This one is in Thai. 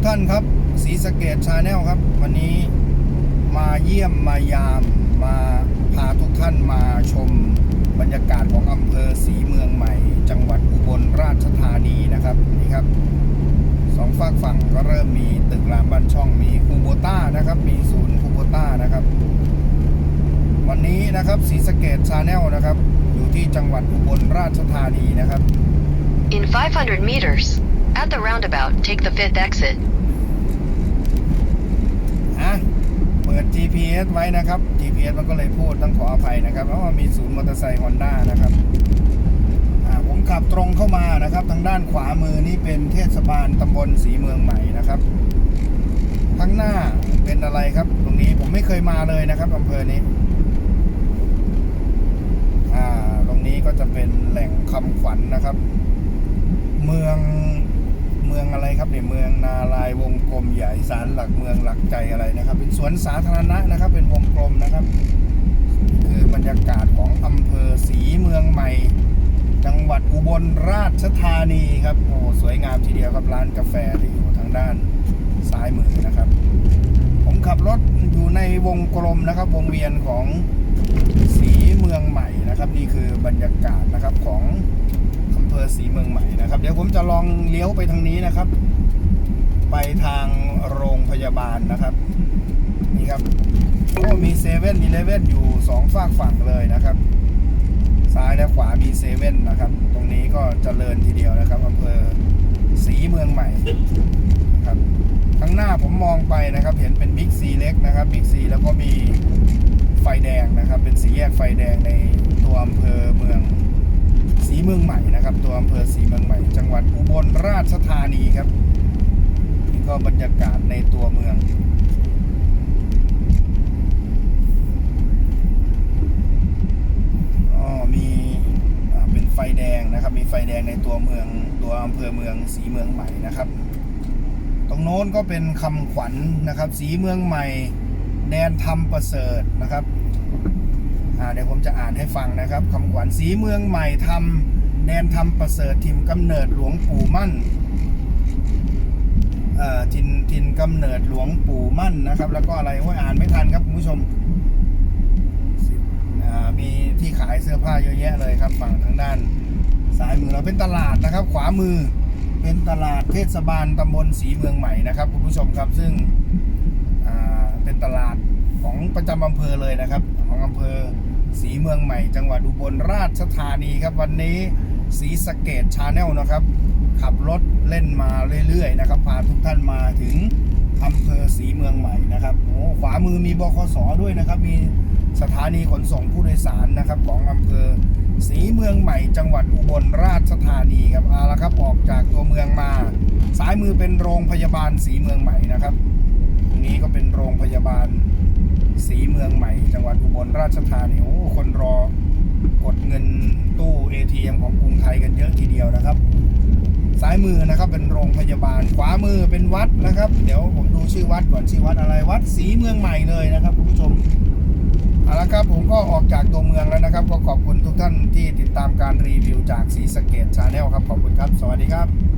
กท่านครับศรีสเกดชาแนลครับ วันนี้มาเยี่ยมมายามมาพาทุกท่านมาชมบรรยากาศของอำเภอศรีเมืองใหม่ จังหวัดอุบลราชธานีนะครับนี่ครับสองฝากฝั่งก็เริ่มมีตึกรามบ้านช่องมีคูโบต้านะครับ มีศูนย์คูโบต้านะครับ วันนี้นะครับศรีสเกดชาแนลนะครับ อยู่ที่จังหวัดอุบลราชธานีนะครับ In 500 meters, at the roundabout, take the fifth exit. อะเปิด GPS ไว้นะครับ GPS มันก็เลยพูดต้องขออภัยนะครับ เพราะว่ามีศูนย์มอเตอร์ไซค์ฮอนด้านะครับอ่าผมขับตรงเข้ามานะครับ ทางด้านขวามือนี่เป็นเทศบาลตำบลศรีเมืองใหม่นะครับข้างหน้าเป็นอะไรครับ ตรงนี้ผมไม่เคยมาเลยนะครับอำเภอนี้อ่าตรงนี้ก็จะเป็นแหล่งคำขวัญนะครับ เมือง เมืองอะไรครับเนี่ยเมืองนาลายวงกลมใหญ่สารหลักเมืองหลักใจอะไรนะครับ เป็นสวนสาธารณะนะครับ เป็นวงกลมนะครับ คือบรรยากาศของอำเภอศรีเมืองใหม่ จังหวัดอุบลราชธานีครับโอ้สวยงามทีเดียวครับร้านกาแฟที่อยู่ทางด้านซ้ายมือนะครับ ผมขับรถอยู่ในวงกลมนะครับ วงเวียนของศรีเมืองใหม่นะครับ นี่คือบรรยากาศนะครับของ เภอศรีเมืองใหม่นะครับ เดี๋ยวผมจะลองเลี้ยวไปทางนี้นะครับ ไปทางโรงพยาบาลนะครับ นี่ครับโอ้มีเซเว่นมีเลเว่นอยู่สองฝากฝั่งเลยนะครับ ซ้ายและขวามีเซเว่นนะครับ ตรงนี้ก็เจริญทีเดียวนะครับอำเภอศรีเมืองใหม่ครับข้างหน้าผมมองไปนะครับ เห็นเป็นบิ๊กซีเล็กนะครับบิ๊กซีแล้วก็มีไฟแดงนะครับ เป็นสีแยกไฟแดงในตัวอำเภอเมือง ศรีเมืองใหม่นะครับ ตัวอำเภอศรีเมืองใหม่ จังหวัดอุบลราชธานีครับ นี่ก็บรรยากาศในตัวเมืองอ๋อมีเป็นไฟแดงนะครับ มีไฟแดงในตัวเมืองตัวอำเภอเมืองสีเมืองใหม่นะครับ ตรงโน้นก็เป็นคำขวัญนะครับ สีเมืองใหม่ แดนธรรมประเสริฐนะครับ เดี๋ยวผมจะอ่านให้ฟังนะครับคำขวัญสีเมืองใหม่ธรรมแนธรรมประเสริฐทิมกำเนิดหลวงปู่มั่นทินทินกำเนิดหลวงปู่มั่นนะครับ แล้วก็อะไรว่าอ่านไม่ทันครับคุณผู้ชมมีที่ขายเสื้อผ้าเยอะแยะเลยครับฝั่งทางด้านซ้ายมือเราเป็นตลาดนะครับ ขวามือเป็นตลาดเทศบาลตำบลศรีเมืองใหม่นะครับคุณผู้ชมครับซึ่งเป็นตลาดของประจำอำเภอเลยนะครับ ของอำเภอ ศรีเมืองใหม่ จังหวัดอุบลราชธานีครับ วันนี้ศรีสเกดชาแนลนะครับ ขับรถเล่นมาเรื่อยๆนะครับพาทุกท่านมาถึงอำเภอศรีเมืองใหม่นะครับโอ้ขวามือมีบคสด้วยนะครับ มีสถานีขนส่งผู้โดยสารนะครับ ของอำเภอศรีเมืองใหม่ จังหวัดอุบลราชธานีครับเอาละครับออกจากตัวเมืองมา ซ้ายมือเป็นโรงพยาบาลศรีเมืองใหม่นะครับตรงนี้ก็เป็นโรงพยาบาล ศรีเมืองใหม่ จังหวัดอุบลราชธานีโอ้คนรอกดเงินตู้ ATM ของกรุงไทยกันเยอะทีเดียวนะครับ ซ้ายมือนะครับเป็นโรงพยาบาล ขวามือเป็นวัดนะครับ เดี๋ยวผมดูชื่อวัดก่อนชื่อวัดอะไรวัดศรีเมืองใหม่เลยนะครับคุณผู้ชมเอาละครับผมก็ออกจากตัวเมืองแล้วนะครับ ก็ขอบคุณทุกท่านที่ติดตามการรีวิวจากศรีสเกดชาแนลครับ ขอบคุณครับ สวัสดีครับ